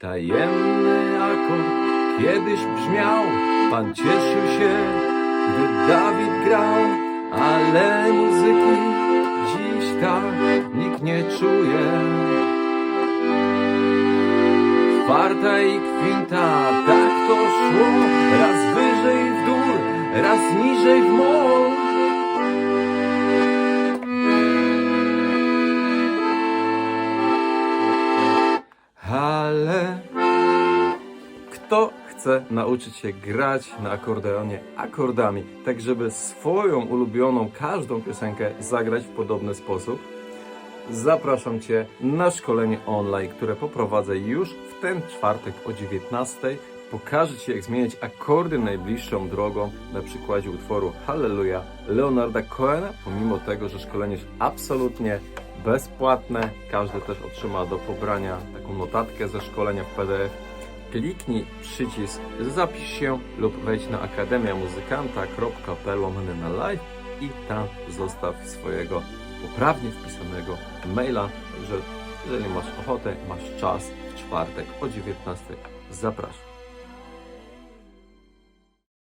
Tajemny akord kiedyś brzmiał, pan cieszył się, gdy Dawid grał, ale muzyki dziś tak nikt nie czuje. Kwarta i kwinta, tak to szło, raz wyżej w dół, raz niżej w mol. Kto chce nauczyć się grać na akordeonie akordami, tak żeby swoją ulubioną każdą piosenkę zagrać w podobny sposób? Zapraszam Cię na szkolenie online, które poprowadzę już w ten czwartek o 19. Pokażę Ci, jak zmieniać akordy najbliższą drogą na przykładzie utworu Hallelujah Leonarda Cohena. Pomimo tego, że szkolenie jest absolutnie bezpłatne, każdy też otrzyma do pobrania taką notatkę ze szkolenia w PDF. Kliknij przycisk zapisz się lub wejdź na akademiamuzykanta.pl łamany na live i tam zostaw swojego poprawnie wpisanego maila. Także jeżeli masz ochotę, masz czas w czwartek o 19, zapraszam.